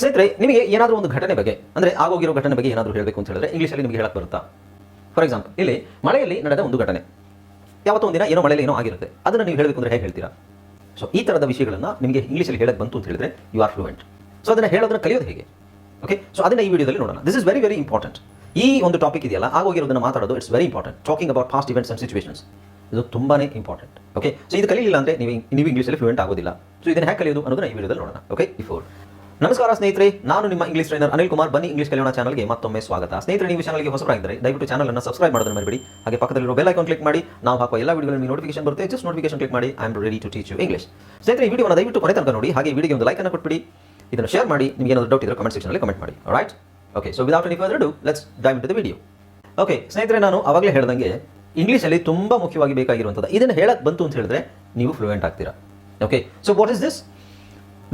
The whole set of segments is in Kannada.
ಸ್ನೇಹಿತರೆ, ನಿಮಗೆ ಏನಾದರೂ ಒಂದು ಘಟನೆ ಬಗ್ಗೆ, ಅಂದರೆ ಆಗೋಗಿರೋ ಘಟನೆ ಬಗ್ಗೆ ಏನಾದರೂ ಹೇಳಬೇಕು ಅಂತ ಹೇಳಿದ್ರೆ ಇಂಗ್ಲೀಷಲ್ಲಿ ನಿಮಗೆ ಹೇಳಕ್ಕೆ ಬರುತ್ತಾ? ಫಾರ್ ಎಕ್ಸಾಂಪಲ್ ಇಲ್ಲಿ ಮಳೆಯಲ್ಲಿ ನಡೆದ ಒಂದು ಘಟನೆ. ಯಾವತ್ತೋ ದಿನ ಏನೋ ಮಳೆಯಲ್ಲಿ ಏನೋ ಆಗಿರುತ್ತೆ. ಅದನ್ನು ನೀವು ಹೇಳಬೇಕು ಅಂದರೆ ಹೇಗೆ ಹೇಳ್ತೀರಾ? ಸೊ ಈ ಥರದ ವಿಷಯಗಳನ್ನು ನಿಮಗೆ ಇಂಗ್ಲೀಷಲ್ಲಿ ಹೇಳಕ್ಕೆ ಬಂತು ಅಂತ ಹೇಳಿದ್ರೆ ಯು ಆರ್ ಫ್ಲೂಯೆಂಟ್ ಸೊ ಅದನ್ನು ಹೇಳೋದನ್ನು ಕಲಿಯೋದು ಹೇಗೆ? ಓಕೆ ಸೊ ಅದನ್ನ ಈ ವಿಡಿಯೋದಲ್ಲಿ ನೋಡೋಣ. This is very very important ಈ ಒಂದು ಟಾಪಿಕ್ ಇದೆಯಲ್ಲ, ಆಗೋಗಿರೋದನ್ನ ಮಾತಾಡೋದು it's very important talking about past events and situations ಇದು ತುಂಬಾನೇ ಇಂಪಾರ್ಟೆಂಟ್ ಓಕೆ ಸೊ ಇದು ಕಲಿಯಿಲ್ಲ ಅಂದರೆ ನೀವು ನೀವು ಇಂಗ್ಲೀಷಲ್ಲಿ ಫ್ಲೂಯೆಂಟ್ ಆಗೋದಿಲ್ಲ. ಸೊ ಇದನ್ನು ಹೇಗೆ ಕಲಿಯೋದು ಅನ್ನೋದನ್ನ ಈ ವಿಡಿಯೋದಲ್ಲಿ ನೋಡೋಣ. ಓಕೆ ಬಿಫೋರ್ ನಮಸ್ಕಾರ ಸ್ನೇಹಿತರೆ, ನಾನು ನಿಮ್ಮ ಇಂಗ್ಲೀಷ್ ಟ್ರೈನರ್ ಅನಿಲ್ ಕುಮಾರ್. ಬನ್ನಿ ಇಂಗ್ಲೀಷ್ ಕಲಿಯೋಣ ಚಾನಲ್ಗೆ ಮತ್ತೊಮ್ಮೆ ಸ್ವಾಗತ. ಸ್ನೇಹಿತರೆ, ನೀವು ಚಾನಲ್ಗೆ ಹೊಸಬರಾಗಿದ್ದರೆ ದಯವಿಟ್ಟು ಚಾನಲ್ ಅನ್ನು ಸಬ್ಸ್ಕ್ರೈಬ್ ಮಾಡೋದನ್ನು ಮರಿಬೇಡಿ. ಹಾಗೆ ಪಕ್ಕದಲ್ಲಿರೋ ಬೆಲ್ ಐಕಾನ್ ಕ್ಲಿಕ್ ಮಾಡಿ, ನಾವು ಹಾಕುವ ಎಲ್ಲ ವಿಡಿಯೋಗಳಿಗೆ ನಿಮಗೆ ನೋಟಿಫಿಕೇಶನ್ ಬರುತ್ತೆ. ಜಸ್ಟ್ ನೋಟಿಫಿಕೇಶನ್ ಕ್ಲಿಕ್ ಮಾಡಿ I am ready to teach you English ಸ್ನೇಹಿತರೆ ವಿಡಿಯೋನ ದಯವಿಟ್ಟು ಕೊನೆ ತನಕ ನೋಡಿ. ಹಾಗೆ ವಿಡಿಯೋಗೆ ಒಂದು ಲೈಕ್ ಅನ್ನು ಕೊಟ್ಬಿಡಿ. ಇದನ್ನು ಶೇರ್ ಮಾಡಿ. ನಿಮಗೆ ಏನಾದರೂ ಡೌಟ್ ಇದ್ದರೆ ಕಮೆಂಟ್ ಸೆಕ್ಷನಲ್ಲಿ ಕಮೆಂಟ್ ಮಾಡಿ. Right okay so without any further do let's dive into the video okay ಸ್ನೇಹಿತರೆ, ನಾನು ಅವಾಗಲೇ ಹೇಳ್ದಂಗೆ ಇಂಗ್ಲೀಷಲ್ಲಿ ತುಂಬ ಮುಖ್ಯವಾಗಿ ಬೇಕಾಗಿರುವಂಥದ್ದು ಇದನ್ನು ಹೇಳಕ್ಕೆ ಬಂತು ಅಂತ ಹೇಳಿದ್ರೆ ನೀವು ಫ್ಲೂಯೆಂಟ್ ಆಗ್ತೀರಾ. Okay so what is this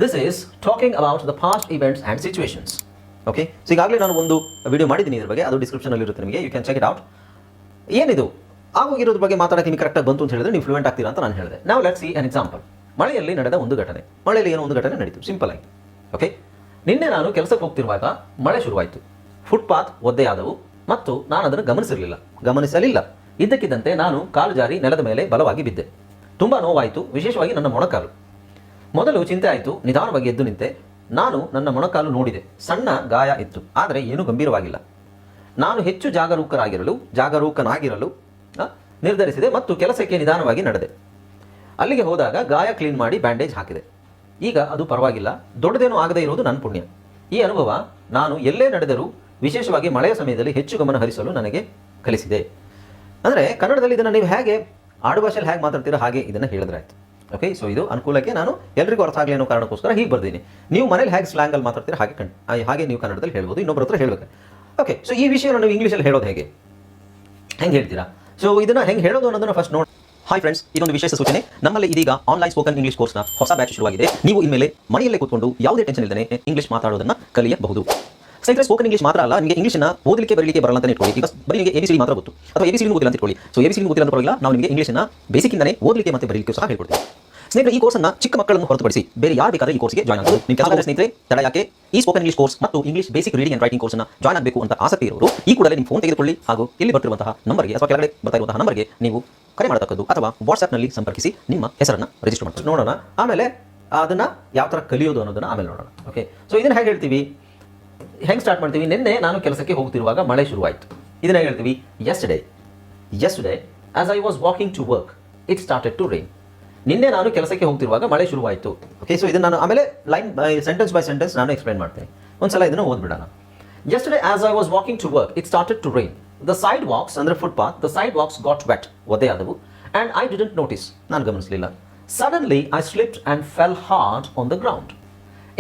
this is talking about the past events and situations okay so ಈಗಾಗಲೇ ನಾನು ಒಂದು ವಿಡಿಯೋ ಮಾಡಿದ್ದೀನಿ ಇದ್ರ ಬಗ್ಗೆ. ಅದು ಡಿಸ್ಕ್ರಿಪ್ಷನಲ್ಲಿ ಇರುತ್ತೆ ನಿಮಗೆ. You can check it out ಏನಿದು? ಆಗೋಗಿರೋದ್ರ ಬಗ್ಗೆ ಮಾತಾಡಕ್ಕೆ ನಿಮಗೆ ಕರೆಕ್ಟಾಗಿ ಬಂತು ಅಂತ ಹೇಳಿದ್ರೆ ನೀವು ಫ್ಲೂಯೆಂಟ್ ಆಗ್ತೀರಾ ಅಂತ ನಾನು ಹೇಳಿದೆ. ನಾವು ಲೆಟ್ ಸಿ ಅನ್ ಎಕ್ಸಾಂಪಲ್ ಮಳೆಯಲ್ಲಿ ನಡೆದ ಒಂದು ಘಟನೆ. ಮಳೆಯಲ್ಲಿ ಏನೋ ಒಂದು ಘಟನೆ ನಡೀತು. ಸಿಂಪಲ್ ಆಗಿ. ಓಕೆ ನಿನ್ನೆ ನಾನು ಕೆಲಸಕ್ಕೆ ಹೋಗ್ತಿರುವಾಗ ಮಳೆ ಶುರುವಾಯಿತು. ಫುಟ್ಪಾತ್ ಒದ್ದೆಯಾದವು ಮತ್ತು ನಾನು ಅದನ್ನು ಗಮನಿಸಿರಲಿಲ್ಲ. ಗಮನಿಸಲಿಲ್ಲ. ಇದ್ದಕ್ಕಿದ್ದಂತೆ ನಾನು ಕಾಲು ಜಾರಿ ನೆಲದ ಮೇಲೆ ಬಲವಾಗಿ ಬಿದ್ದೆ. ತುಂಬ ನೋವಾಯಿತು. ವಿಶೇಷವಾಗಿ ನನ್ನ ಮೊಣಕಾಲು. ಮೊದಲು ಚಿಂತೆ ಆಯಿತು, ನಿಧಾನವಾಗಿ ಎದ್ದು ನಿಂತೆ. ನಾನು ನನ್ನ ಮೊಣಕಾಲು ನೋಡಿದೆ, ಸಣ್ಣ ಗಾಯ ಇತ್ತು, ಆದರೆ ಏನೂ ಗಂಭೀರವಾಗಿಲ್ಲ. ನಾನು ಹೆಚ್ಚು ಜಾಗರೂಕರಾಗಿರಲು, ಜಾಗರೂಕನಾಗಿರಲು ನಿರ್ಧರಿಸಿದೆ ಮತ್ತು ಕೆಲಸಕ್ಕೆ ನಿಧಾನವಾಗಿ ನಡೆದೆ. ಅಲ್ಲಿಗೆ ಹೋದಾಗ ಗಾಯ ಕ್ಲೀನ್ ಮಾಡಿ ಬ್ಯಾಂಡೇಜ್ ಹಾಕಿದೆ. ಈಗ ಅದು ಪರವಾಗಿಲ್ಲ, ದೊಡ್ಡದೇನೂ ಆಗದೇ ಇರುವುದು ನನ್ನ ಪುಣ್ಯ. ಈ ಅನುಭವ ನಾನು ಎಲ್ಲೇ ನಡೆದರೂ ವಿಶೇಷವಾಗಿ ಮಳೆಯ ಸಮಯದಲ್ಲಿ ಹೆಚ್ಚು ಗಮನ ಹರಿಸಲು ನನಗೆ ಕಲಿಸಿದೆ. ಅಂದರೆ ಕನ್ನಡದಲ್ಲಿ ಇದನ್ನು ನೀವು ಹೇಗೆ ಆಡುಭಾಷೆಯಲ್ಲಿ ಹೇಗೆ ಮಾತಾಡ್ತೀರೋ ಹಾಗೆ ಇದನ್ನು ಹೇಳಿದ್ರೆ ಆಯ್ತು. ಓಕೆ ಸೊ ಇದು ಅನುಕೂಲಕ್ಕೆ ನಾನು ಎಲ್ರಿಗೂ ಅರ್ಥ ಆಗಲಿ ಅನ್ನೋ ಕಾರಣಕ್ಕೋಸ್ಕರ ಹೀಗೆ ಬರ್ದೀನಿ ನೀವು ಮನೇಲಿ ಹೇಗೆ ಸ್ಲ್ಯಾಂಗಲ್ಲಿ ಮಾತಾಡ್ತೀರಿ ಹಾಗೆ ಕಣ್ ಹಾಗೆ ನೀವು ಕನ್ನಡದಲ್ಲಿ ಹೇಳ್ಬೋದು ಇನ್ನೊಬ್ಬರ ಹತ್ರ ಹೇಳ್ಬೇಕು. ಓಕೆ ಸೊ ಈ ವಿಷಯವನ್ನು ನೀವು ಇಂಗ್ಲೀಷಲ್ಲಿ ಹೇಳೋದು ಹೇಗೆ? ಹೆಂಗೆ ಹೇಳ್ತೀರಾ? ಸೊ ಇದನ್ನ ಹೆಂಗೆ ಹೇಳೋದು ಅನ್ನೋದನ್ನ ಫಸ್ಟ್ ನೋಡಿ ಹಾಯ್ ಫ್ರೆಂಡ್ಸ್ ಇದೊಂದು ವಿಶೇಷ ಸೂಚನೆ. ನಮ್ಮಲ್ಲಿ ಇದೀಗ ಆನ್ಲೈನ್ ಸ್ಪೋಕನ್ ಇಂಗ್ಲಿಷ್ ಕೋರ್ಸ್ನ ಹೊಸ ಬ್ಯಾಚ್ ಶುರುವಾಗಿದೆ. ನೀವು ಇನ್ಮೇಲೆ ಮನೆಯಲ್ಲೇ ಕೂತ್ಕೊಂಡು ಯಾವುದೇ ಟೆನ್ಷನ್ ಇಲ್ಲದೆ ಇಂಗ್ಲಿಷ್ ಮಾತಾಡೋದನ್ನ ಕಲಿಯಬಹುದು. ಸ್ನೇಹಿತರೆ ಸ್ಪೋಕನ್ ಇಂಗ್ಲಿಷ್ ಮಾತ್ರ ಅಲ್ಲ, ನಿಮಗೆ ಇಂಗ್ಲಿಷ್ನ ಓದಲಿಕ್ಕೆ, ಬರಲಿಕ್ಕೆ ಬರಲ್ಲ ಅಂತ ಇಟ್ಕೊಳ್ಳಿ. ಈಗ ಬರೀ ನಿಮಗೆ ಎಬಿಸಿ ಮಾತ್ರ ಗೊತ್ತು. ಅಥವಾ ಎಬಿಸಿ ಗೊತ್ತಿಲ್ಲ ಅಂತ ಇಟ್ಕೊಳ್ಳಿ. ಸೊ ಎಬಿಸಿ ಗೊತ್ತಿಲ್ಲ ಅಂತ ಪರವಾಗಿಲ್ಲ ನಾವು ನಿಮಗೆ ಇಂಗ್ಲಿಷ್ನ ಬೇಸಿಕ್ಕಿಂದನೇ ಓದಲಿಕ್ಕೆ ಮತ್ತೆ ಬರಲಿಕ್ಕೆ ಸಹ ಹೇಳ್ಕೊಡ್ತೀವಿ. ಸ್ನೇಹಿತರೆ ಈ ಕೋರ್ಸ್ನ ಚಿಕ್ಕ ಮಕ್ಕಳನ್ನು ಹೊರತುಪಡಿಸಿ ಬೇರೆ ಯಾರು ಬೇಕಾದ್ರೆ ಈ ಕೋರ್ಸ್ಗೆ ಜಾಯ್ನ್ ಆಗಬಹುದು ನಿಮ್ಮ ಕೆಲಸ ಸ್ನೇಹಿತರೆ ತಡ ಯಾಕೆ? ಈ ಸ್ಪೋಕನ್ ಇಂಗ್ಲಿಷ್ ಕೋರ್ಸ್ ಮತ್ತು English basic reading and writing ಕೋರ್ಸ್ನ ಜಾಯ್ನ್ ಆಗಬೇಕು ಅಂತ ಆಸಕ್ತಿ ಇರೋರು ಈ ಕೂಡಲೇ ನಿಮ್ಮ ಫೋನ್ ತೆಗೆದುಕೊಳ್ಳಿ ಹಾಗೂ ಇಲ್ಲಿ ಬರ್ತಿರುವಂತಹ ನಂಬರ್ಗೆ ಅಥವಾ ಕೆಳಗಡೆ ಬರ್ತಾ ಇರುವಂತಹ ನಂಬರ್ಗೆ ನೀವು ಕರೆ ಮಾಡತಕ್ಕದ್ದು ಅಥವಾ ವಾಟ್ಸ್ಆಪ್ನಲ್ಲಿ ಸಂಪರ್ಕಿಸಿ ನಿಮ್ಮ ಹೆಸರನ್ನ ರಿಜಿಸ್ಟರ್ ಮಾಡ್ತೀವಿ ನೋಡೋಣ. ಆಮೇಲೆ ಅದನ್ನ ಯಾವ ಥರ ಕಲಿಯೋದು ಅನ್ನೋದನ್ನ ಆಮೇಲೆ ನೋಡೋಣ. ಓಕೆ ಸೊ ಇದನ್ನ ಹೇಗೆ ಹೇಳ್ತೀವಿ? ಹೆಂಗೆ ಸ್ಟಾರ್ಟ್ ಮಾಡ್ತೀವಿ? ನಿನ್ನೆ ನಾನು ಕೆಲಸಕ್ಕೆ ಹೋಗ್ತಿರುವಾಗ ಮಳೆ ಶುರುವಾಯಿತು. ಇದನ್ನ ಹೇಳ್ತೀವಿ? Yesterday yesterday as I was walking to work it started to rain ನಿನ್ನೆ ನಾನು ಕೆಲಸಕ್ಕೆ ಹೋಗ್ತಿರುವಾಗ ಮಳೆ ಶುರುವಾಯಿತು. ಓಕೆ ಸೊ ಇದನ್ನು ನಾನು ಆಮೇಲೆ line by sentence by sentence ನಾನು ಎಕ್ಸ್ಪ್ಲೈನ್ ಮಾಡ್ತೇನೆ. ಒಂದ್ಸಲ ಇದನ್ನು ಓದ್ಬಿಡೋಣ. Yesterday as I was walking to work it started to rain the sidewalks ಅಂದರೆ footpath the sidewalks got wet ಒದೇ ಆದವು. ಆ್ಯಂಡ್ ಐ ಡಿಡೆಂಟ್ ನೋಟಿಸ್ ನಾನು ಗಮನಿಸಲಿಲ್ಲ. Suddenly I slipped and fell hard on the ground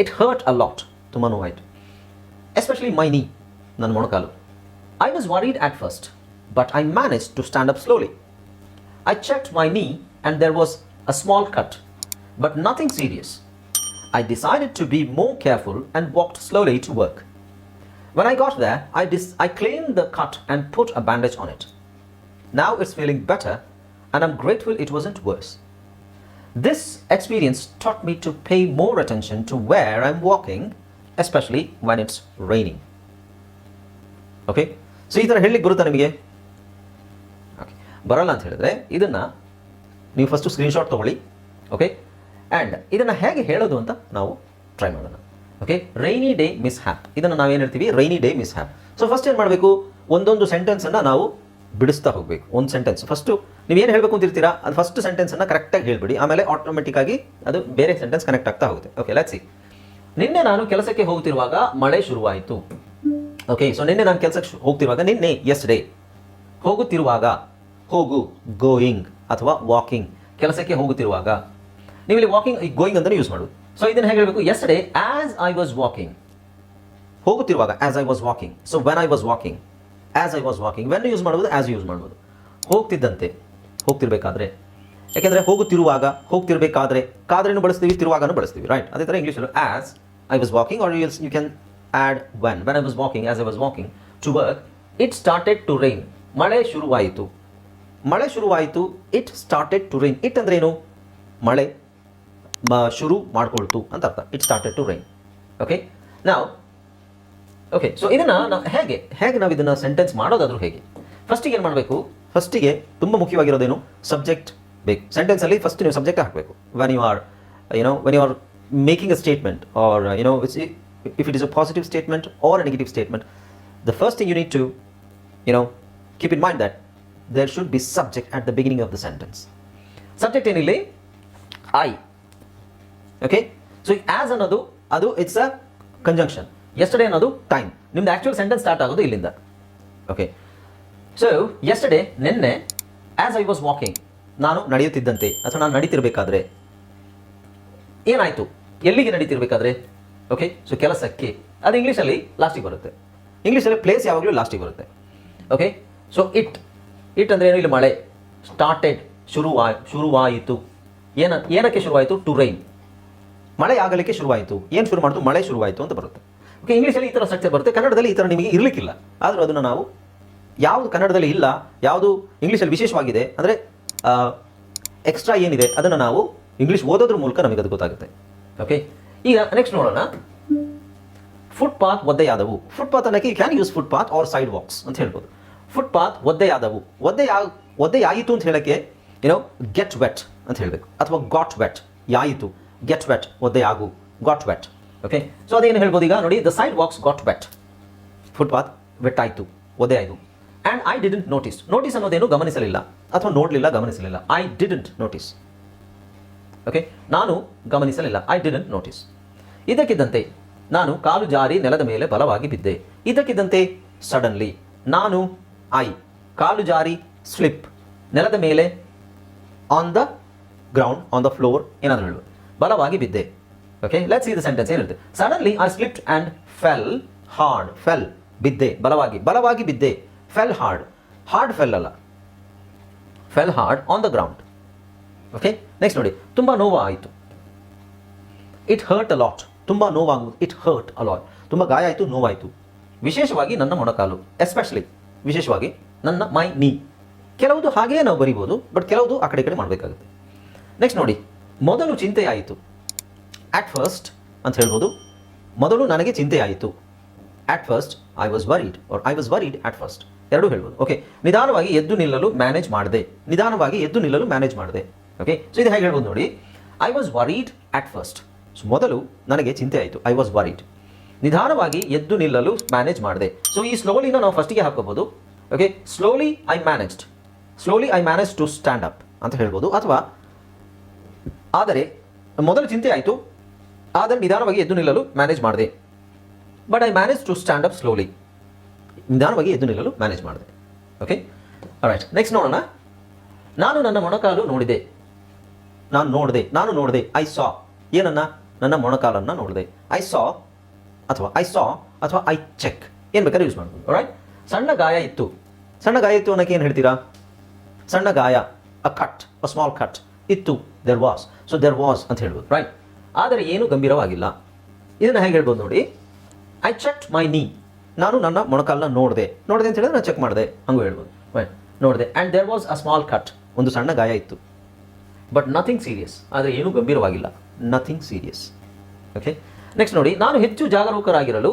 it hurt a lot ತುಂಬ ನೋವಾಯಿತು. ಎಸ್ಪೆಷಲಿ ಮೈ ನೀ ನನ್ನ ಮೊಣಕಾಲು. I was worried at first but I manage to stand up slowly I checked my knee and there was a small cut, but nothing serious. I decided to be more careful and walked slowly to work. When I got there, I, dis- I cleaned the cut and put a bandage on it. Now it's feeling better and I'm grateful it wasn't worse. This experience taught me to pay more attention to where I'm walking, especially when it's raining. Okay? So ಈ ಥರ ಹೇಳಲಿಕ್ಕೆ ಬರುತ್ತಾ ನಿಮಗೆ ಓಕೆ ಬರಲ್ಲ ಅಂತ ಹೇಳಿದ್ರೆ ಇದನ್ನ ನೀವು ಫಸ್ಟು ಸ್ಕ್ರೀನ್ಶಾಟ್ ತೊಗೊಳ್ಳಿ ಓಕೆ ಆ್ಯಂಡ್ ಇದನ್ನು ಹೇಗೆ ಹೇಳೋದು ಅಂತ ನಾವು ಟ್ರೈ ಮಾಡೋಣ okay rainy day mishap ಇದನ್ನು ಏನು ಹೇಳ್ತೀವಿ? Rainy day mishap so first ಏನು ಮಾಡಬೇಕು? ಒಂದೊಂದು ಸೆಂಟೆನ್ಸನ್ನು ನಾವು ಬಿಡಿಸ್ತಾ ಹೋಗಬೇಕು. ಒಂದು ಸೆಂಟೆನ್ಸ್ ಫಸ್ಟು ನೀವು ಏನು ಹೇಳಬೇಕು ಅಂತ ಇರ್ತೀರಾ ಅದು ಫಸ್ಟ್ ಸೆಂಟೆನ್ಸನ್ನು ಕರೆಕ್ಟಾಗಿ ಹೇಳ್ಬಿಡಿ. ಆಮೇಲೆ ಆಟೋಮೆಟಿಕ್ಕಾಗಿ ಅದು ಬೇರೆ ಸೆಂಟೆನ್ಸ್ ಕನೆಕ್ಟ್ ಆಗ್ತಾ ಹೋಗುತ್ತೆ. ಓಕೆ ಲೆಟ್ಸ್ ಸಿ ನಿನ್ನೆ ನಾನು ಕೆಲಸಕ್ಕೆ ಹೋಗ್ತಿರುವಾಗ ಮಳೆ ಶುರುವಾಯಿತು. ಓಕೆ ಸೊ ನಿನ್ನೆ ನಾನು ಕೆಲಸಕ್ಕೆ ಹೋಗ್ತಿರುವಾಗ ನಿನ್ನೆ ಎಸ್ ಡೇ ಹೋಗುತ್ತಿರುವಾಗ ಹೋಗು ಗೋಯಿಂಗ್ ಅಥವಾ ವಾಕಿಂಗ್ ಕೆಲಸಕ್ಕೆ ಹೋಗುತ್ತಿರುವಾಗ. ನೀವು ಇಲ್ಲಿ ವಾಕಿಂಗ್ ಗೋಯಿಂಗ್ ಅಂತ ಯೂಸ್ ಮಾಡೋದು ಸೊ ಇದನ್ನು ಹೇಗೆ ಹೇಳಬೇಕು? Day as I was walking ಹೋಗುತ್ತಿರುವಾಗ as I was walking so when I was walking as I was walking when use ಮಾಡ್ಬೋದು ಆಸ್ ಯೂಸ್ ಮಾಡ್ಬೋದು ಹೋಗ್ತಿದ್ದಂತೆ. ಹೋಗ್ತಿರ್ಬೇಕಾದ್ರೆ. ಯಾಕೆಂದರೆ ಹೋಗುತ್ತಿರುವಾಗ, ಹೋಗ್ತಿರ್ಬೇಕಾದ್ರೆ. ಕಾದ್ರೇನು ಬಳಸ್ತೀವಿ? ತಿರುವಾಗನೂ ಬಳಸ್ತೀವಿ ರೈಟ್ ಅದೇ ಥರ ಇಂಗ್ಲೀಷಲ್ಲಿ as I was walking or use you can add when when I was walking as I was walking to work it started to rain ಮಳೆ ಶುರುವಾಯಿತು. ಮಳೆ ಶುರುವಾಯಿತು. It started to rain it ಅಂದ್ರೆ ಏನು ಮಳೆ ಶುರು ಮಾಡಿಕೊಳ್ತು ಅಂತ ಅರ್ಥ. It started to rain okay ನಾವು ಓಕೆ ಸೊ ಇದನ್ನ ನಾವು ಹೇಗೆ ಹೇಗೆ ನಾವು ಇದನ್ನ ಸೆಂಟೆನ್ಸ್ ಮಾಡೋದಾದರೂ ಹೇಗೆ? ಫಸ್ಟಿಗೆ ಏನು ಮಾಡಬೇಕು? ಫಸ್ಟಿಗೆ ತುಂಬ ಮುಖ್ಯವಾಗಿರೋದೇನು? ಸಬ್ಜೆಕ್ಟ್ ಬೇಕು. ಸೆಂಟೆನ್ಸಲ್ಲಿ ಫಸ್ಟ್ ನೀವು ಸಬ್ಜೆಕ್ಟ್ ಹಾಕಬೇಕು. When you are you know when you are making a statement or you know if it is a positive statement or negative statement the first thing you need to you know keep in mind that there should be subject at the beginning of the sentence subject ಏನಿಲ್ಲ ಐ ಓಕೆ ಸೊ ಆಸ್ ಅನ್ನೋದು, ಅದು ಇಟ್ಸ್ ಅ ಕಂಜಂಕ್ಷನ್ ಎಸ್ಟರ್ಡೇ ಅನ್ನೋದು ಟೈಮ್ ನಿಮ್ದು ಆಕ್ಚುಯಲ್ ಸೆಂಟೆನ್ಸ್ ಸ್ಟಾರ್ಟ್ ಆಗೋದು ಇಲ್ಲಿಂದ. ಓಕೆ ಸೊ ಎಸ್ಟರ್ಡೇ ನಿನ್ನೆ ಆಸ್ ಐ ವಾಸ್ ವಾಕಿಂಗ್ ನಾನು ನಡೆಯುತ್ತಿದ್ದಂತೆ, ಅಥವಾ ನಾನು ನಡೀತಿರ್ಬೇಕಾದ್ರೆ, ಏನಾಯಿತು? ಎಲ್ಲಿಗೆ ನಡೀತಿರ್ಬೇಕಾದ್ರೆ? ಓಕೆ ಸೊ ಕೆಲಸಕ್ಕೆ. ಅದು ಇಂಗ್ಲೀಷಲ್ಲಿ ಲಾಸ್ಟಿಗೆ ಬರುತ್ತೆ. ಇಂಗ್ಲೀಷಲ್ಲಿ ಪ್ಲೇಸ್ ಯಾವಾಗಲೂ ಲಾಸ್ಟಿಗೆ ಬರುತ್ತೆ. ಓಕೆ ಸೊ ಇಟ್ ಇಟ್ ಅಂದ್ರೆ ಏನು? ಇಲ್ಲಿ ಮಳೆ ಸ್ಟಾರ್ಟೆಡ್ ಶುರುವಾ, ಶುರುವಾಯಿತು. ಏನ, ಏನಕ್ಕೆ ಶುರುವಾಯಿತು? ಟು ರೈನ್ ಮಳೆ ಆಗಲಿಕ್ಕೆ ಶುರುವಾಯಿತು. ಏನು ಶುರು ಮಾಡಿತು ಮಳೆ ಶುರುವಾಯಿತು ಅಂತ ಬರುತ್ತೆ. ಓಕೆ ಇಂಗ್ಲೀಷಲ್ಲಿ ಈ ಥರ ಸ್ಟ್ರಕ್ಚರ್ ಬರುತ್ತೆ. ಕನ್ನಡದಲ್ಲಿ ಈ ಥರ ನಿಮಗೆ ಇರಲಿಕ್ಕಿಲ್ಲ. ಆದರೂ ಅದನ್ನು ನಾವು ಯಾವುದು ಕನ್ನಡದಲ್ಲಿ ಇಲ್ಲ, ಯಾವುದು ಇಂಗ್ಲೀಷಲ್ಲಿ ವಿಶೇಷವಾಗಿದೆ, ಅಂದರೆ ಎಕ್ಸ್ಟ್ರಾ ಏನಿದೆ, ಅದನ್ನು ನಾವು ಇಂಗ್ಲೀಷ್ ಓದೋದ್ರ ಮೂಲಕ ನಮಗೆ ಅದು ಗೊತ್ತಾಗುತ್ತೆ. ಓಕೆ ಈಗ ನೆಕ್ಸ್ಟ್ ನೋಡೋಣ. ಫುಟ್ಪಾತ್ ಒದ್ದೆಯಾದವು. ಫುಟ್ಪಾತ್ ಅನ್ನಕ್ಕೆ you can use footpath or sidewalks ಅಂತ ಹೇಳ್ಬೋದು. ಫುಟ್ಪಾತ್ ಒದ್ದೆಯಾದವು. ಒದ್ದೆ ಒದ್ದೆಯಾಯಿತು ಅಂತ ಹೇಳಕ್ಕೆ ಏನೋ ಗೆಟ್ ವೆಟ್ ಅಂತ ಹೇಳಬೇಕು. ಅಥವಾ ಗಾಟ್ ವೆಟ್ ಯಾಯಿತು. ಗೆಟ್ ವೆಟ್ ಒದ್ದೆಯಾಗು. ಗಾಟ್ ವೆಟ್ ಓಕೆ ಸೊ ಅದೇನು ಹೇಳ್ಬೋದು ಈಗ? ನೋಡಿ the sidewalks got wet footpath wet ಆಯಿತು ಒದ್ದೆ ಆಯಿತು and I didn't notice notice ಅನ್ನೋದೇನು ಗಮನಿಸಲಿಲ್ಲ. ಅಥವಾ ನೋಡಲಿಲ್ಲ, ಗಮನಿಸಲಿಲ್ಲ. ಐ ಡಿಡೆಂಟ್ ನೋಟಿಸ್ ಓಕೆ ನಾನು ಗಮನಿಸಲಿಲ್ಲ. ಐ ಡಿಡೆಂಟ್ ನೋಟಿಸ್ ಇದಕ್ಕಿದ್ದಂತೆ, ನಾನು ಕಾಲು ಜಾರಿ ನೆಲದ ಮೇಲೆ ಬಲವಾಗಿ ಬಿದ್ದೆ. ಇದಕ್ಕಿದ್ದಂತೆ ಸಡನ್ಲಿ ನಾನು ಐ. ಕಾಲು ಜಾರಿ, ಸ್ಲಿಪ್. ನೆಲದ ಮೇಲೆ on the ground on the floor ಏನಾದರೂ ಹೇಳುವ. ಬಲವಾಗಿ ಬಿದ್ದೆ. Okay let's see the sentence ಏನಿರುತ್ತೆ suddenly I slip and fell hard fell ಬಿದ್ದೆ. ಬಲವಾಗಿ. ಬಲವಾಗಿ ಬಿದ್ದೆ. ಫೆಲ್ ಹಾರ್ಡ್ ಹಾರ್ಡ್ ಫೆಲ್ ಅಲ್ಲ. Fell hard on the ground okay next ನೋಡಿ. ತುಂಬ ನೋವು ಆಯಿತು it hurt a lot lot ತುಂಬ ನೋವಾಗುವುದು it hurt a lot lot ತುಂಬ ಗಾಯ ಆಯಿತು, ನೋವಾಯಿತು. ವಿಶೇಷವಾಗಿ ನನ್ನ ಮೊಣಕಾಲು ಎಸ್ಪೆಷಲಿ ವಿಶೇಷವಾಗಿ ನನ್ನ ಮೈ ನೀ ಕೆಲವುದು ಹಾಗೆಯೇ ನಾವು ಬರಿಬೋದು ಬಟ್ ಕೆಲವುದು ಆ ಕಡೆ ಕಡೆ ಮಾಡಬೇಕಾಗುತ್ತೆ. ನೆಕ್ಸ್ಟ್ ನೋಡಿ, ಮೊದಲು ಚಿಂತೆ ಆಯಿತು. ಆಟ್ ಫಸ್ಟ್ ಅಂತ ಹೇಳ್ಬೋದು, ಮೊದಲು ನನಗೆ ಚಿಂತೆ ಆಯಿತು. At first I was worried or I was worried at first ಎರಡೂ ಹೇಳ್ಬೋದು ಓಕೆ ನಿಧಾನವಾಗಿ ಎದ್ದು ನಿಲ್ಲಲು ಮ್ಯಾನೇಜ್ ಮಾಡಿದೆ. ನಿಧಾನವಾಗಿ ಎದ್ದು ನಿಲ್ಲಲು ಮ್ಯಾನೇಜ್ ಮಾಡಿದೆ ಓಕೆ ಸೊ ಇದು ಹೇಗೆ ಹೇಳ್ಬೋದು ನೋಡಿ I was worried at first so ಮೊದಲು ನನಗೆ ಚಿಂತೆ ಆಯಿತು ಐ ವಾಸ್ ವರಿಡ್ ನಿಧಾನವಾಗಿ ಎದ್ದು ನಿಲ್ಲಲು ಮ್ಯಾನೇಜ್ ಮಾಡಿದೆ. ಸೊ ಈ ಸ್ಲೋಲಿನ ನಾವು ಫಸ್ಟಿಗೆ ಹಾಕೋಬಹುದು okay slowly I managed slowly I manage to stand up ಅಂತ ಹೇಳ್ಬೋದು. ಅಥವಾ, ಆದರೆ, ಮೊದಲು ಚಿಂತೆ ಆಯಿತು. ಆದರೆ ನಿಧಾನವಾಗಿ ಎದ್ದು ನಿಲ್ಲಲು ಮ್ಯಾನೇಜ್ ಮಾಡಿದೆ. But I manage to stand up slowly ನಿಧಾನವಾಗಿ ಎದ್ದು ನಿಲ್ಲಲು ಮ್ಯಾನೇಜ್ ಮಾಡಿದೆ. ಓಕೆ ರೈಟ್ ನೆಕ್ಸ್ಟ್ ನೋಡೋಣ. ನಾನು ನನ್ನ ಮೊಣಕಾಲು ನೋಡಿದೆ. ನಾನು ನೋಡಿದೆ. ನಾನು ನೋಡಿದೆ. ಐ ಸಾ ಏನನ್ನ? ನನ್ನ ಮೊಣಕಾಲನ್ನು ನೋಡಿದೆ. ಐ ಸಾ ಅಥವಾ ಐ ಸಾ ಅಥವಾ ಐ ಚೆಕ್ ಏನು ಬೇಕಾದ್ರೆ ಯೂಸ್ ಮಾಡ್ಬೋದು. ರೈಟ್ ಸಣ್ಣ ಗಾಯ ಇತ್ತು. ಸಣ್ಣ ಗಾಯ ಇತ್ತು ಅನ್ನೋಕೆ ಏನು ಹೇಳ್ತೀರಾ? ಸಣ್ಣ ಗಾಯ a cut a small cut ಇತ್ತು. There was so there was ಅಂತ ಹೇಳ್ಬೋದು. ರೈಟ್ ಆದರೆ ಏನು ಗಂಭೀರವಾಗಿಲ್ಲ. ಇದನ್ನು ಹೇಗೆ ಹೇಳ್ಬೋದು ನೋಡಿ? ಐ ಚೆಕ್ ಮೈ ನೀ ನಾನು ನನ್ನ ಮೊಣಕಾಲನ್ನ ನೋಡಿದೆ. ನೋಡಿದೆ ಅಂತ ಹೇಳಿದ್ರೆ ನಾನು ಚೆಕ್ ಮಾಡಿದೆ. ಹಂಗೂ ಹೇಳ್ಬೋದು. ರೈಟ್ ನೋಡಿದೆ. And there was a small cut ಒಂದು ಸಣ್ಣ ಗಾಯ ಇತ್ತು. ಬಟ್ ನಥಿಂಗ್ ಸೀರಿಯಸ್ ಆದರೆ ಏನು ಗಂಭೀರವಾಗಿಲ್ಲ. ನಥಿಂಗ್ ಸೀರಿಯಸ್ ಓಕೆ ನೆಕ್ಸ್ಟ್ ನೋಡಿ, ನಾನು ಹೆಚ್ಚು ಜಾಗರೂಕರಾಗಿರಲು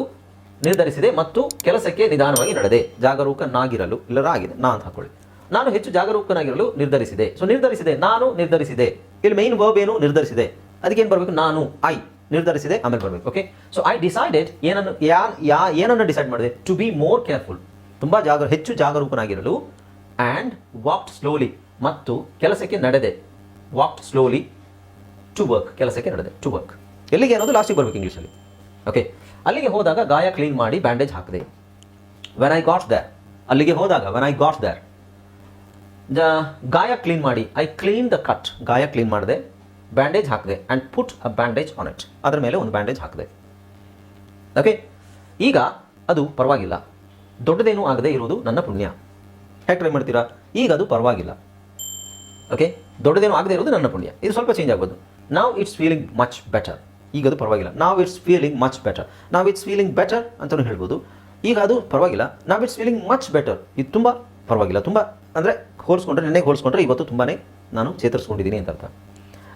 ನಿರ್ಧರಿಸಿದೆ ಮತ್ತು ಕೆಲಸಕ್ಕೆ ನಿಧಾನವಾಗಿ ನಡೆದೆ. ಜಾಗರೂಕನಾಗಿರಲು ಇಲ್ಲರ ಆಗಿದೆ ನಾ ಅಂತ ಹಾಕೊಳ್ಳಿ. ನಾನು ಹೆಚ್ಚು ಜಾಗರೂಕನಾಗಿರಲು ನಿರ್ಧರಿಸಿದೆ. ಸೊ ನಿರ್ಧರಿಸಿದೆ, ನಾನು ನಿರ್ಧರಿಸಿದೆ. ಇಲ್ಲಿ ಮೈನ್ ವರ್ಬ್ ಏನು? ನಿರ್ಧರಿಸಿದೆ. ಅದಕ್ಕೇನು ಬರಬೇಕು? ನಾನು ಐ ನಿರ್ಧರಿಸಿದೆ, ಆಮೇಲೆ ಬರಬೇಕು ಓಕೆ ಸೊ ಐ ಡಿಸೈಡೆಡ್ ಏನನ್ನು, ಯಾ ಯಾ, ಏನನ್ನು ಡಿಸೈಡ್ ಮಾಡಿದೆ? ಟು ಬಿ ಮೋರ್ ಕೇರ್ಫುಲ್ ತುಂಬ ಜಾಗ, ಹೆಚ್ಚು ಜಾಗರೂಕನಾಗಿರಲು ಆ್ಯಂಡ್ ವಾಕ್ಡ್ ಸ್ಲೋಲಿ ಮತ್ತು ಕೆಲಸಕ್ಕೆ ನಡೆದೆ. ವಾಕ್ಡ್ ಸ್ಲೋಲಿ ಟು ವರ್ಕ್ ಕೆಲಸಕ್ಕೆ ನಡೆದೆ ಟು ವರ್ಕ್ ಎಲ್ಲಿಗೆ ಅನ್ನೋದು ಲಾಸ್ಟಿಗೆ ಬರಬೇಕು ಇಂಗ್ಲೀಷಲ್ಲಿ ಓಕೆ ಅಲ್ಲಿಗೆ ಹೋದಾಗ ಗಾಯ ಕ್ಲೀನ್ ಮಾಡಿ ಬ್ಯಾಂಡೇಜ್ ಹಾಕಿದೆ. ವೆನ್ ಐ ಗಾಟ್ಸ್ ದ್ಯಾರ್ ಅಲ್ಲಿಗೆ ಹೋದಾಗ when I got there the ಗಾಯ ಕ್ಲೀನ್ ಮಾಡಿ ಐ ಕ್ಲೀನ್ ದ ಕಟ್ ಗಾಯ ಕ್ಲೀನ್ ಮಾಡಿದೆ ಬ್ಯಾಂಡೇಜ್ ಹಾಕಿದೆ and put a bandage on it ಅದರ ಮೇಲೆ ಒಂದು ಬ್ಯಾಂಡೇಜ್ ಹಾಕಿದೆ. ಓಕೆ ಈಗ ಅದು ಪರವಾಗಿಲ್ಲ. ದೊಡ್ಡದೇನೂ ಆಗದೆ ಇರುವುದು ನನ್ನ ಪುಣ್ಯ. ಹೇಗೆ ಟ್ರೈ ಮಾಡ್ತೀರಾ? ಈಗ ಅದು ಪರವಾಗಿಲ್ಲ. ಓಕೆ ದೊಡ್ಡದೇನು ಆಗದೆ ಇರೋದು ನನ್ನ ಪುಣ್ಯ. ಇದು ಸ್ವಲ್ಪ ಚೇಂಜ್ ಆಗ್ಬೋದು. ನಾವು ಇಟ್ಸ್ ಫೀಲಿಂಗ್ ಮಚ್ ಬೆಟರ್ ಈಗ ಅದು ಪರವಾಗಿಲ್ಲ. ನಾವು ಇಟ್ಸ್ ಫೀಲಿಂಗ್ ಮಚ್ ಬೆಟರ್ ನಾವು ಇಟ್ಸ್ ಫೀಲಿಂಗ್ ಬೆಟರ್ ಅಂತಲೂ ಹೇಳ್ಬೋದು. ಈಗ ಅದು ಪರವಾಗಿಲ್ಲ. ನಾವು ಇಟ್ಸ್ ಫೀಲಿಂಗ್ ಮಚ್ ಬೆಟರ್ ಇದು ತುಂಬ ಪರವಾಗಿಲ್ಲ. ತುಂಬ ಅಂದರೆ ಹೋಲಿಸ್ಕೊಂಡ್ರೆ, ನೆನ್ನೆ ಹೋಲಿಸ್ಕೊಂಡ್ರೆ ಇವತ್ತು ತುಂಬಾ ನಾನು ಚೇತರಿಸ್ಕೊಂಡಿದ್ದೀನಿ ಅಂತ ಅರ್ಥ.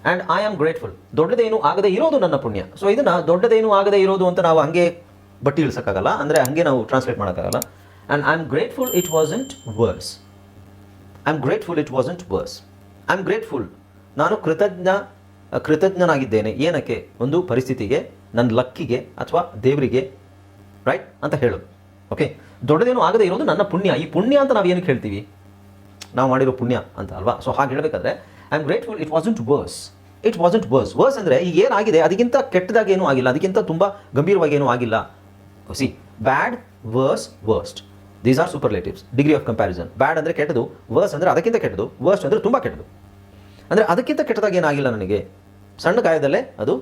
ಆ್ಯಂಡ್ ಐ ಆಮ್ ಗ್ರೇಟ್ಫುಲ್ ದೊಡ್ಡದೇನು ಆಗದೆ ಇರೋದು ನನ್ನ ಪುಣ್ಯ. ಸೊ ಇದನ್ನು ದೊಡ್ಡದೇನು ಆಗದೆ ಇರೋದು ಅಂತ ನಾವು ಹಂಗೆ ಬಟ್ಟಿ ಇಳಿಸೋಕ್ಕಾಗಲ್ಲ. ಅಂದರೆ ಹಂಗೆ ನಾವು ಟ್ರಾನ್ಸ್ಲೇಟ್ ಮಾಡೋಕ್ಕಾಗಲ್ಲ. And I am grateful it wasn't worse I am grateful it wasn't worse I am grateful ನಾನು ಕೃತಜ್ಞ ಕೃತಜ್ಞನಾಗಿದ್ದೇನೆ. ಏನಕ್ಕೆ? ಒಂದು ಪರಿಸ್ಥಿತಿಗೆ, ನನ್ನ ಲಕ್ಕಿಗೆ ಅಥವಾ ದೇವರಿಗೆ ರೈಟ್ ಅಂತ ಹೇಳು. ಓಕೆ ದೊಡ್ಡದೇನು ಆಗದೆ ಇರೋದು ನನ್ನ ಪುಣ್ಯ. ಈ ಪುಣ್ಯ ಅಂತ ನಾವು ಏನಕ್ಕೆ ಹೇಳ್ತೀವಿ ನಾವು ಮಾಡಿರೋ ಪುಣ್ಯ ಅಂತ ಅಲ್ವಾ? ಸೊ ಹಾಗೆ ಹೇಳಬೇಕಾದ್ರೆ I am grateful it wasn't worse it wasn't worse worse ಅಂದರೆ, ಈಗ ಏನಾಗಿದೆ? ಅದಕ್ಕಿಂತ ಕೆಟ್ಟದಾಗಿ ಏನೂ ಆಗಿಲ್ಲ. ಅದಕ್ಕಿಂತ ತುಂಬ ಗಂಭೀರವಾಗಿ ಏನೂ ಆಗಿಲ್ಲ. See bad worse worst these are superlatives degree of comparison bad ಅಂದರೆ ಕೆಟ್ಟದು. ವರ್ಸ್ ಅಂದರೆ ಅದಕ್ಕಿಂತ ಕೆಟ್ಟದು. ವರ್ಸ್ಟ್ ಅಂದರೆ ತುಂಬ ಕೆಟ್ಟದು. ಅಂದರೆ ಅದಕ್ಕಿಂತ ಕೆಟ್ಟದಾಗಿ ಏನಾಗಿಲ್ಲ ನನಗೆ. ಸಣ್ಣ ಗಾಯದಲ್ಲೇ ಅದು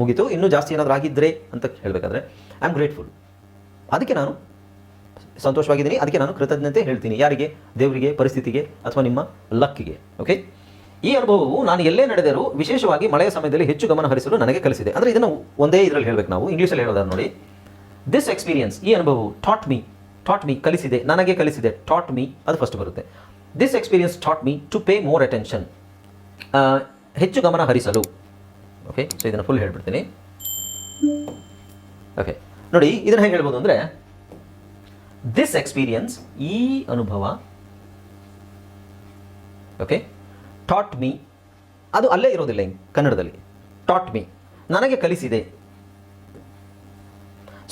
ಮುಗಿತು. ಇನ್ನೂ ಜಾಸ್ತಿ ಏನಾದರೂ ಆಗಿದ್ದರೆ ಅಂತ ಹೇಳಬೇಕಾದ್ರೆ ಐ ಆಮ್ ಗ್ರೇಟ್ಫುಲ್ ಅದಕ್ಕೆ ನಾನು ಸಂತೋಷವಾಗಿದ್ದೀನಿ. ಅದಕ್ಕೆ ನಾನು ಕೃತಜ್ಞತೆ ಹೇಳ್ತೀನಿ. ಯಾರಿಗೆ? ದೇವರಿಗೆ, ಪರಿಸ್ಥಿತಿಗೆ ಅಥವಾ ನಿಮ್ಮ ಲಕ್ಕಿಗೆ. ಓಕೆ ಈ ಅನುಭವವು ನಾನು ಎಲ್ಲೇ ನಡೆದರೂ ವಿಶೇಷವಾಗಿ ಮಳೆಯ ಸಮಯದಲ್ಲಿ ಹೆಚ್ಚು ಗಮನ ಹರಿಸಲು ನನಗೆ ಕಲಿಸಿದೆ. ಅಂದರೆ ಇದನ್ನು ಒಂದೇ ಇದರಲ್ಲಿ ಹೇಳಬೇಕು ನಾವು. ಇಂಗ್ಲೀಷಲ್ಲಿ ಹೇಳೋದಾದ್ರೆ ನೋಡಿ ದಿಸ್ ಎಕ್ಸ್ಪೀರಿಯನ್ಸ್ ಈ ಅನುಭವವು ಟಾಟ್ ಮೀ ಟಾಟ್ ಮೀ ಕಲಿಸಿದೆ. ನನಗೆ ಕಲಿಸಿದೆ ಟಾಟ್ ಮೀ ಅದು ಫಸ್ಟ್ ಬರುತ್ತೆ. This experience taught me to pay more attention ಹೆಚ್ಚು ಗಮನ ಹರಿಸಲು. ಓಕೆ ಸೊ ಇದನ್ನು ಫುಲ್ ಹೇಳ್ಬಿಡ್ತೀನಿ. ಓಕೆ ನೋಡಿ, ಇದನ್ನು ಹೇಗೆ ಹೇಳ್ಬೋದು ಅಂದರೆ ದಿಸ್ ಎಕ್ಸ್ಪೀರಿಯನ್ಸ್ ಈ ಅನುಭವ ಓಕೆ ಟಾಟ್ ಮೀ ಅದು ಅಲ್ಲೇ ಇರೋದಿಲ್ಲ ಹಿಂಗೆ, ಕನ್ನಡದಲ್ಲಿ. ಟಾಟ್ ಮೀ ನನಗೆ ಕಲಿಸಿದೆ.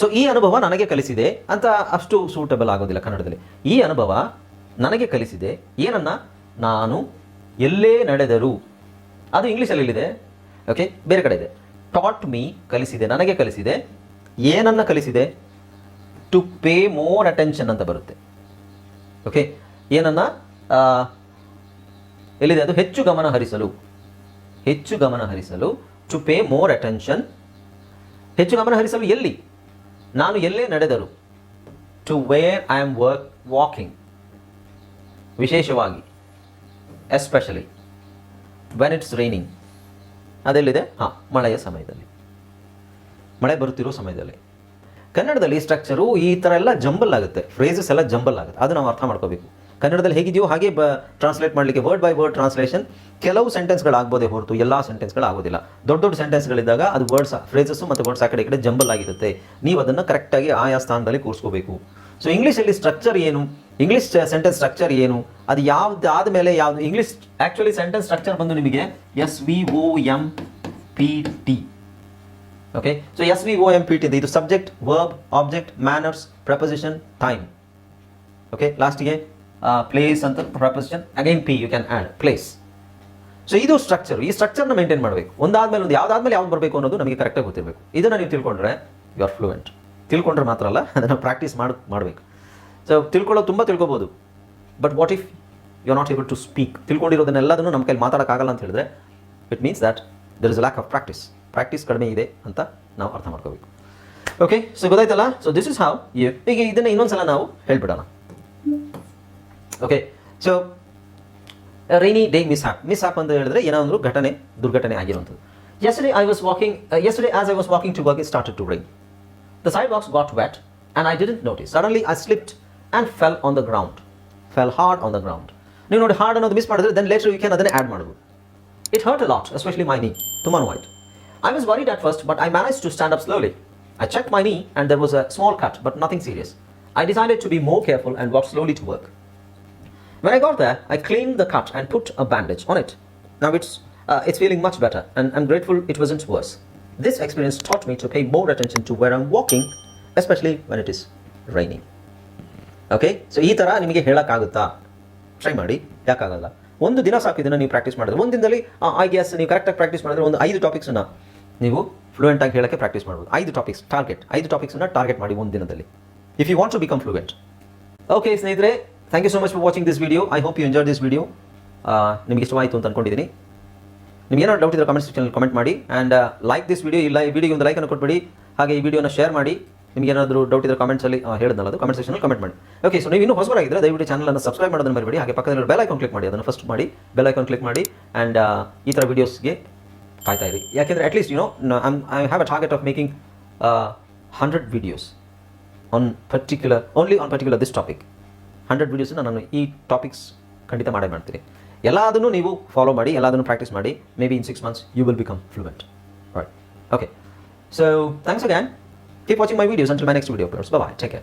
ಸೊ ಈ ಅನುಭವ ನನಗೆ ಕಲಿಸಿದೆ ಅಂತ ಅಷ್ಟು ಸೂಟಬಲ್ ಆಗೋದಿಲ್ಲ ಕನ್ನಡದಲ್ಲಿ. ಈ ಅನುಭವ ನನಗೆ ಕಲಿಸಿದೆ, ಏನನ್ನ? ನಾನು ಎಲ್ಲೇ ನಡೆದರು, ಅದು ಇಂಗ್ಲೀಷಲ್ಲಿ ಎಲ್ಲಿದೆ? ಓಕೆ ಬೇರೆ ಕಡೆ ಇದೆ. ಟಾಟ್ ಮೀ ಕಲಿಸಿದೆ, ನನಗೆ ಕಲಿಸಿದೆ. ಏನನ್ನ ಕಲಿಸಿದೆ? ಟು ಪೇ ಮೋರ್ ಅಟೆನ್ಷನ್ ಅಂತ ಬರುತ್ತೆ. ಓಕೆ ಏನನ್ನ? ಎಲ್ಲಿದೆ ಅದು? ಹೆಚ್ಚು ಗಮನ ಹರಿಸಲು. ಹೆಚ್ಚು ಗಮನ ಹರಿಸಲು ಟು ಪೇ ಮೋರ್ ಅಟೆನ್ಷನ್ ಹೆಚ್ಚು ಗಮನ ಹರಿಸಲು ಎಲ್ಲಿ? ನಾನು ಎಲ್ಲೇ ನಡೆದರು. To where I am work walking ವಿಶೇಷವಾಗಿ ಎಸ್ಪೆಷಲಿ ವೆನ್ ಇಟ್ಸ್ ರೈನಿಂಗ್ ಅದೆಲ್ಲಿದೆ? ಹಾಂ, ಮಳೆಯ ಸಮಯದಲ್ಲಿ. ಮಳೆ ಬರುತ್ತಿರೋ ಸಮಯದಲ್ಲಿ. ಕನ್ನಡದಲ್ಲಿ ಸ್ಟ್ರಕ್ಚರು ಈ ಥರ ಎಲ್ಲ ಜಂಬಲ್ ಆಗುತ್ತೆ. ಫ್ರೇಸಸ್ ಎಲ್ಲ ಜಂಬಲ್ ಆಗುತ್ತೆ. ಅದು ನಾವು ಅರ್ಥ ಮಾಡ್ಕೋಬೇಕು. ಕನ್ನಡದಲ್ಲಿ ಹೇಗಿದೆಯೋ ಹಾಗೆ ಬ ಟ್ರಾನ್ಸ್ಲೇಟ್ ಮಾಡಲಿಕ್ಕೆ ವರ್ಡ್ ಬೈ ವರ್ಡ್ ಟ್ರಾನ್ಸ್ಲೇಷನ್ ಕೆಲವು ಸೆಂಟೆನ್ಸ್ಗಳಾಗ್ಬೋದೇ ಹೊರತು ಎಲ್ಲ ಸೆಂಟೆನ್ಸ್ಗಳಾಗೋದಿಲ್ಲ ದೊಡ್ಡ ದೊಡ್ಡ ಸೆಂಟೆನ್ಸ್ಗಳಿದ್ದಾಗ ಅದು ವರ್ಡ್ಸ್ ಫ್ರೇಸಸ್ಸು ಮತ್ತು ವರ್ಡ್ಸ್ ಆ ಕಡೆ ಕಡೆ ಜಂಬಲ್ ಆಗಿರುತ್ತೆ. ನೀವು ಅದನ್ನು ಕರೆಕ್ಟಾಗಿ ಆಯಾ ಸ್ಥಾನದಲ್ಲಿ ಕೂರಿಸ್ಕೋಬೇಕು. ಸೊ ಇಂಗ್ಲೀಷಲ್ಲಿ ಸ್ಟ್ರಕ್ಚರ್ ಏನು? ಇಂಗ್ಲೀಷ್ ಸೆಂಟೆನ್ಸ್ ಸ್ಟ್ರಕ್ಚರ್ ಏನು? ಅದು ಯಾವ್ದು ಆದಮೇಲೆ ಯಾವ್ದು ಇಂಗ್ಲೀಷ್ ಆ್ಯಕ್ಚುಲಿ ಸೆಂಟೆನ್ಸ್ ಸ್ಟ್ರಕ್ಚರ್ ಬಂದು ನಿಮಗೆ S V O M P T okay so S V O M P T ಇದು. Subject verb object manners preposition time okay ಲಾಸ್ಟಿಗೆ ಪ್ಲೇಸ್ ಅಂತ preposition again P you can add place so ಇದು ಸ್ಟ್ರಕ್ಚರ್ ಈ ಸ್ಟ್ರಕ್ಚರ್ನ ಮೇಂಟೈನ್ ಮಾಡಬೇಕು. ಒಂದಾದ್ಮೇಲೆ ಒಂದು ಯಾವ್ದಾದ್ಮೇಲೆ ಯಾವ್ದು ಬರಬೇಕು ಅನ್ನೋದು ನಮಗೆ ಕರೆಕ್ಟಾಗಿ ಗೊತ್ತಿರಬೇಕು. ಇದನ್ನು ನೀವು ತಿಳ್ಕೊಂಡ್ರೆ ಯು ಆರ್ ಫ್ಲೂಯೆಂಟ್ ತಿಳ್ಕೊಂಡ್ರೆ ಮಾತ್ರ ಅಲ್ಲ, ಅದನ್ನು ಪ್ರಾಕ್ಟೀಸ್ ಮಾಡಿ ಮಾಡಬೇಕು. ಸೊ ತಿಳ್ಕೊಳ್ಳೋದು ತುಂಬ ತಿಳ್ಕೊಬೋದು. But what if you are not able to speak ತಿಳ್ಕೊಂಡಿರೋದನ್ನೆಲ್ಲದನ್ನು ನಮ್ಮ ಕೈಲಿ ಮಾತಾಡೋಕ್ಕಾಗಲ್ಲ ಅಂತ ಹೇಳಿದ್ರೆ it means that there is lack of practice practice ಕಡಿಮೆ ಇದೆ ಅಂತ ನಾವು ಅರ್ಥ ಮಾಡ್ಕೋಬೇಕು. ಓಕೆ ಸೊ ಗೊತ್ತಾಯ್ತಲ್ಲ? So this is how you ಈಗ ಇದನ್ನು ಇನ್ನೊಂದ್ಸಲ ನಾವು ಹೇಳ್ಬಿಡೋಣ. Okay so rainy day mishap mishap ಅಂತ ಹೇಳಿದ್ರೆ ಏನೋ ಒಂದು ಘಟನೆ, ದುರ್ಘಟನೆ ಆಗಿರುವಂಥದ್ದು. Yesterday I was walking yesterday as I was walking to work it started to rain the sidewalks got wet and I didn't notice suddenly I slipped And fell on the ground fell hard on the ground ನೀವು ನೋಡಿ ಹಾರ್ಡ್ ಅನ್ನೋದು ಮಿಸ್ ಮಾಡಿದ್ರೆ ದೆನ್ ಲೇಟರ್ ಯು ಕ್ಯಾನ್ ಅದನ್ನೇ ಆ್ಯಡ್ ಮಾಡ್ಬೋದು It hurt a lot, especially my knee, ತುಂಬಾ ನೋವಾಯ್ತು. I was worried at first, but I managed to stand up slowly. I checked my knee and there was a small cut, but nothing serious. I decided to be more careful and walked slowly to work. When I got there, I cleaned the cut and put a bandage on it. Now it's uh, it's feeling much better, and I'm grateful it wasn't worse. This experience taught me to pay more attention to where I'm walking, especially when it is raining. Okay so ಈ ಥರ ನಿಮಗೆ ಹೇಳೋಕ್ಕಾಗುತ್ತಾ? ಟ್ರೈ ಮಾಡಿ. ಯಾಕಾಗಲ್ಲ? ಒಂದು ದಿನ ಸಾಕು ಇದನ್ನು ನೀವು ಪ್ರಾಕ್ಟೀಸ್ ಮಾಡಿದ್ರೆ. ಒಂದು ದಿನದಲ್ಲಿ ಐ ಗ್ಯಾಸ್ ನೀವು ಕರೆಕ್ಟಾಗಿ ಪ್ರಾಕ್ಟೀಸ್ ಮಾಡಿದ್ರೆ ಒಂದು ಐದು ಟಾಪಿಕ್ಸನ್ನು ನೀವು ಫ್ಲೂಯೆಂಟ್ ಆಗಿ ಹೇಳೋಕ್ಕೆ ಪ್ರಾಕ್ಟೀಸ್ ಮಾಡ್ಬೋದು. ಐದು ಟಾಪಿಕ್ಸ್ ಟಾರ್ಗೆಟ್ ಐದು ಟಾಪಿಕ್ಸನ್ನು ಟಾರ್ಗೆಟ್ ಮಾಡಿ ಒಂದು ದಿನದಲ್ಲಿ. If you want to become fluent okay ಸ್ನೇಹಿತರೆ thank you so much for watching this video I hope you enjoy this video ನಿಮಗೆ ಇಷ್ಟವಾಯಿತು ಅಂತ ಅನ್ಕೊಂಡಿದ್ದೀನಿ ನಿಮ್ಗೆ ಏನಾದ್ರು ಡೌಟ್ ಇದ್ರೆ ಕಮೆಂಟ್ ಸೆಕ್ಷನಲ್ಲಿ ಕಮೆಂಟ್ ಮಾಡಿ. ಆ್ಯಂಡ್ ಲೈಕ್ ದಿಸ್ ವಿಡಿಯೋ ಇಲ್ಲ ಈ ವಿಡಿಯೋಗೆ ಒಂದು ಲೈಕನ್ನು ಕೊಟ್ಬಿಡಿ. ಹಾಗೆ ಈ ವಿಡಿಯೋನ ಶೇರ್ ಮಾಡಿ. ನಿಮ್ಗೆ ಏನಾದರೂ ಡೌಟ್ ಇದ್ರೆ ಕಮೆಂಟ್ಸಲ್ಲಿ ಹೇಳಿದ್ನಲ್ಲ ಅದು ಕಮೆಂಟ್ ಸೆಕ್ಷನಲ್ಲಿ ಕಮೆಂಟ್ ಮಾಡಿ. ಓಕೆ ಸೊ ನೀವು ಇನ್ನೂ ಹೊಸಬರಾಗಿದ್ದರೆ ದಯವಿಟ್ಟು ಚಾನಲನ್ನು ಸಬ್ಸ್ಕ್ರೈಬ್ ಮಾಡೋದನ್ನು ಮರಿಬೇಡಿ. ಹಾಗೆ ಪಕ್ಕದಲ್ಲಿ ಬೆಲ್ ಐಕಾನ್ ಕ್ಲಿಕ್ ಮಾಡಿ, ಅದನ್ನು ಫಸ್ಟ್ ಮಾಡಿ ಬೆಲ್ ಐಕಾನ್ ಕ್ಲಿಕ್ ಮಾಡಿ ಆ್ಯಂಡ್ ಈ ಥರ ವೀಡಿಯೋಸ್ಗೆ ಕಾಯ್ತಾ ಇರಿ. ಯಾಕೆಂದರೆ at least you know I have a target of making hundred videos on particular only on particular this topic hundred ವೀಡಿಯೋಸನ್ನ ನಾನು ಈ ಟಾಪಿಕ್ಸ್ ಖಂಡಿತ ಮಾಡೇ ಮಾಡ್ತೀನಿ. ಎಲ್ಲದನ್ನು ನೀವು ಫಾಲೋ ಮಾಡಿ, ಎಲ್ಲದನ್ನು ಪ್ರಾಕ್ಟೀಸ್ ಮಾಡಿ maybe in six months you will become fluent right okay so thanks again Keep watching my videos until my next video uploads. Bye bye. Take care.